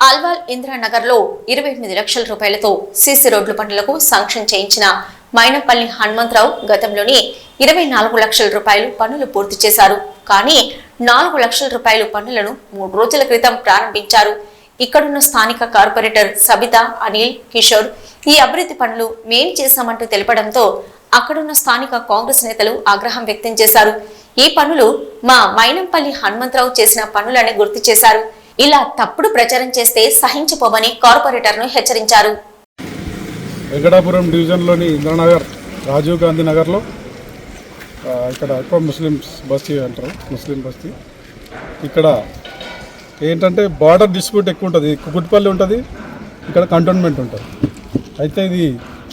అల్వాల్ ఇందిరానగర్లో ఇరవై ఎనిమిది లక్షల రూపాయలతో సీసీ రోడ్ల పనులకు శాంక్షన్ చేయించిన మైనంపల్లి హనుమంతరావు గతంలోనే ఇరవై నాలుగు లక్షల రూపాయలు పనులు పూర్తి చేశారు. కానీ నాలుగు లక్షల రూపాయలు పనులను మూడు రోజుల క్రితం ప్రారంభించారు. ఇక్కడున్న స్థానిక కార్పొరేటర్ సబిత అనిల్ కిషోర్ ఈ అభివృద్ధి పనులు మేం చేశామంటూ తెలపడంతో అక్కడున్న స్థానిక కాంగ్రెస్ నేతలు ఆగ్రహం వ్యక్తం చేశారు. ఈ పనులు మా మైనంపల్లి హనుమంతరావు చేసిన పనులని గుర్తు చేశారు. ఇలా తప్పుడు ప్రచారం చేస్తే సహించిపోమని కార్పొరేటర్ను హెచ్చరించారు. వెంకటాపురం డివిజన్లోని ఇంద్రనగర్ రాజీవ్ గాంధీ నగర్లో ఇక్కడ ఎక్కువ ముస్లిమ్స్ బస్తీ అంటారు ముస్లిం బస్తీ. ఇక్కడ ఏంటంటే బార్డర్ డిస్ప్యూట్ ఎక్కువ ఉంటుంది కుకుట్పల్లి ఉంటుంది ఇక్కడ కంటోన్మెంట్ ఉంటుంది. అయితే ఇది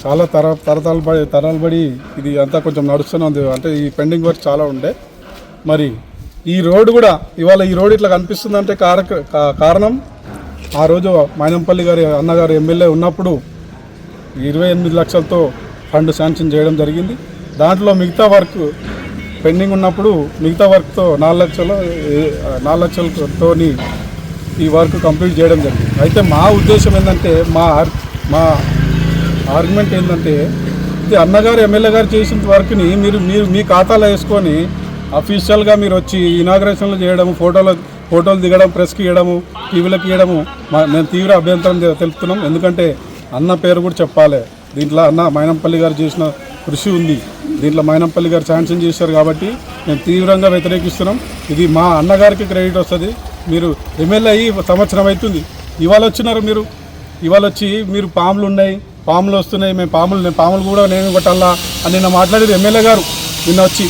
చాలా తర తరతరాలు బడి తరాలు పడి ఇది అంతా కొంచెం నడుస్తూనే ఉంది. అంటే ఈ పెండింగ్ వర్క్ చాలా ఉండే. మరి ఈ రోడ్డు కూడా ఇవాళ ఈ రోడ్ ఇట్లా కనిపిస్తుందంటే కారక కారణం ఆ రోజు మైనంపల్లి గారి అన్నగారు ఎమ్మెల్యే ఉన్నప్పుడు ఇరవై ఎనిమిది లక్షలతో ఫండ్ శాంక్షన్ చేయడం జరిగింది. దాంట్లో మిగతా వర్క్ పెండింగ్ ఉన్నప్పుడు మిగతా వర్క్తో నాలుగు లక్షలు నాలుగు లక్షలతోని ఈ వర్క్ కంప్లీట్ చేయడం జరిగింది. అయితే మా ఉద్దేశం ఏంటంటే మా మా ఆర్గ్యుమెంట్ ఏంటంటే ఇది అన్నగారు ఎమ్మెల్యే గారు చేసిన వర్క్ని మీరు మీరు మీ ఖాతాలో వేసుకొని అఫీషియల్గా మీరు వచ్చి ఇనాగ్రేషన్లు చేయడం ఫోటోలు ఫోటోలు దిగడం ప్రెస్కి ఇవ్వడము టీవీలకు ఇవ్వడము మేము తీవ్ర అభ్యంతరం తెలుపుతున్నాం. ఎందుకంటే అన్న పేరు కూడా చెప్పాలి. దీంట్లో అన్న మైనంపల్లి గారు చేసిన కృషి ఉంది. దీంట్లో మైనంపల్లి గారు శాంక్షన్ చేశారు కాబట్టి మేము తీవ్రంగా వ్యతిరేకిస్తున్నాం. ఇది మా అన్నగారికి క్రెడిట్ వస్తుంది. మీరు ఎమ్మెల్యే అయ్యి సంవత్సరం అవుతుంది. ఇవాళ వచ్చినారు మీరు. ఇవాళ వచ్చి మీరు పాములు ఉన్నాయి. పాములు వస్తున్నాయి. మేము పాములు పాములు కూడా నేను కొట్టాలా అని నిన్న మాట్లాడేది ఎమ్మెల్యే గారు. నిన్న వచ్చి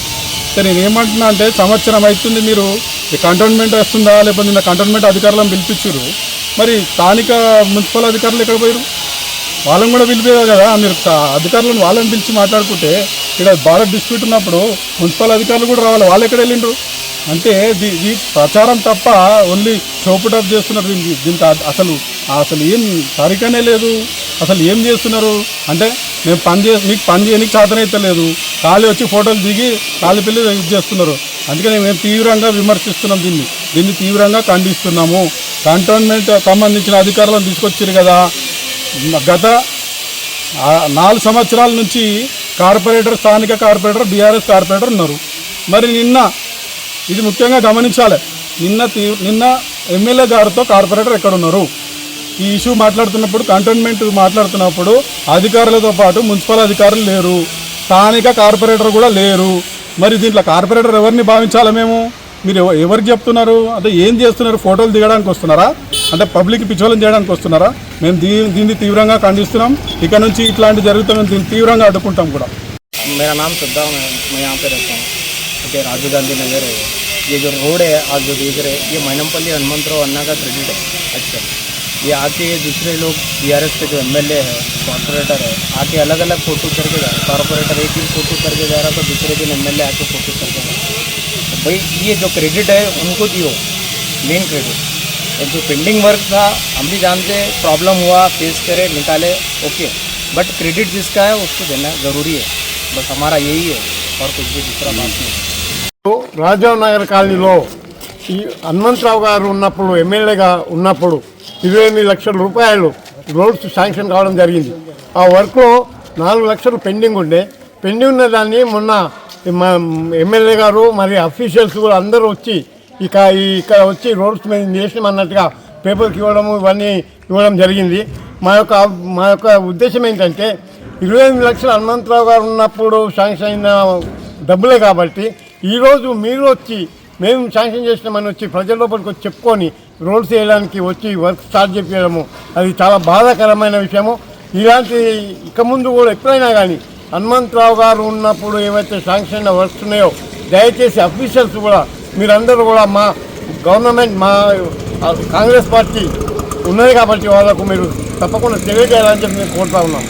సరే నేను ఏమంటున్నా అంటే సంవత్సరం అవుతుంది మీరు ఈ కంటోన్మెంట్ వస్తుందా? లేకపోతే నిన్న కంటోన్మెంట్ అధికారులను పిలిపించారు మరి స్థానిక మున్సిపల్ అధికారులు ఎక్కడ పోయారు వాళ్ళని కూడా పిలిపేది కదా. మీరు అధికారులను వాళ్ళని పిలిచి మాట్లాడుకుంటే ఇక్కడ భారత్ డిస్ప్యూట్ ఉన్నప్పుడు మున్సిపల్ అధికారులు కూడా రావాలి. వాళ్ళు ఎక్కడ వెళ్ళిండ్రు? అంటే దీ ఈ ప్రచారం తప్ప ఓన్లీ షోపుటప్ చేస్తున్నారు దీనికి దీనికి అసలు అసలు ఏం సరికనే లేదు. అసలు ఏం చేస్తున్నారు? అంటే మేము పని చే మీకు పని చేయడానికి చేతనైతే లేదు. ఖాళీ వచ్చి ఫోటోలు దిగి ఖాళీ పిల్లి ఇది చేస్తున్నారు. అందుకని మేము తీవ్రంగా విమర్శిస్తున్నాం దీన్ని. దీన్ని తీవ్రంగా ఖండిస్తున్నాము. కంటోన్మెంట్ సంబంధించిన అధికారులను తీసుకొచ్చారు కదా. గత నాలుగు సంవత్సరాల నుంచి కార్పొరేటర్ స్థానిక కార్పొరేటర్ బీఆర్ఎస్ కార్పొరేటర్ ఉన్నారు. మరి నిన్న ఇది ముఖ్యంగా గమనించాలి. నిన్న తీ- నిన్న ఎమ్మెల్యే గారితో కార్పొరేటర్ ఎక్కడున్నారు? ఈ ఇష్యూ మాట్లాడుతున్నప్పుడు కంటోన్మెంట్ మాట్లాడుతున్నప్పుడు అధికారులతో పాటు మున్సిపల్ అధికారులు లేరు. స్థానిక కార్పొరేటర్ కూడా లేరు మరి దీంట్లో కార్పొరేటర్ ఎవరిని భావించాలి మేము మీరు ఎవ- ఎవరికి చెప్తున్నారు అంటే ఏం చేస్తున్నారు ఫోటోలు దిగడానికి వస్తున్నారా అంటే పబ్లిక్ పిచ్చోలం చేయడానికి వస్తున్నారా మేము దీ దీన్ని తీవ్రంగా ఖండిస్తున్నాం ఇక నుంచి ఇట్లాంటి జరుగుతా మేము దీన్ని తీవ్రంగా అడ్డుకుంటాం కూడా मेरा नाम श्रद्धा है मैं यहाँ पे रहता हूँ ओके राजीव गांधी नगर है ये जो रोड है आज जो देख रहे हैं ये मैनमपल्ली हनुमंतराव अन्ना का क्रेडिट है अच्छा ये आके ये दूसरे लोग बी आर एस के जो एम एल ए है कॉरपोरेटर है, आके अलग अलग फ़ोटो करके जा रहे हैं। कॉरपोरेटर एक दिन फ़ोटो करके जा रहा तो दूसरे दिन एम एल ए आके फ़ोटो करके जा रहा तो भाई, ये जो क्रेडिट है, उनको दियो मेन क्रेडिट जो पेंडिंग वर्क था, हम भी जानते प्रॉब्लम हुआ फेस करे, निकाले ओके बट क्रेडिट जिसका है, उसको देना ज़रूरी है। बस हमारा यही है, और कुछ भी दूसरा बात नहीं तो राजा नगर कॉलोनी लो। ఈ హనుమంతరావు గారు ఉన్నప్పుడు ఎమ్మెల్యేగా ఉన్నప్పుడు ఇరవై ఎనిమిది లక్షల రూపాయలు రోడ్స్ శాంక్షన్ కావడం జరిగింది. ఆ వర్క్లో నాలుగు లక్షలు పెండింగ్ ఉండే. పెండింగ్ ఉన్న దాన్ని మొన్న మా ఎమ్మెల్యే గారు మరి అఫీషియల్స్ కూడా అందరూ వచ్చి ఇక ఇక్కడ వచ్చి రోడ్స్ మీద చేసినాం అన్నట్టుగా పేపర్కి ఇవ్వడము ఇవన్నీ ఇవ్వడం జరిగింది. మా యొక్క మా యొక్క ఉద్దేశం ఏంటంటే ఇరవై ఎనిమిది లక్షలు హనుమంతరావు గారు ఉన్నప్పుడు శాంక్షన్ అయిన డబ్బులే కాబట్టి ఈరోజు మీరు వచ్చి మేము శాంక్షన్ చేసినామని వచ్చి ప్రజల లోపలికి వచ్చి చెప్పుకొని రోడ్స్ వేయడానికి వచ్చి వర్క్ స్టార్ట్ చెప్పేయడము అది చాలా బాధాకరమైన విషయము. ఇలాంటి ఇక ముందు కూడా ఎప్పుడైనా కానీ హనుమంతరావు గారు ఉన్నప్పుడు ఏవైతే శాంక్షన్ అయిన వర్క్స్ ఉన్నాయో దయచేసి అఫీషియల్స్ కూడా మీరందరూ కూడా మా గవర్నమెంట్ మా కాంగ్రెస్ పార్టీ ఉన్నది కాబట్టి వాళ్ళకు మీరు తప్పకుండా తెలియజేయాలని చెప్పి మేము కోరుతా ఉన్నాం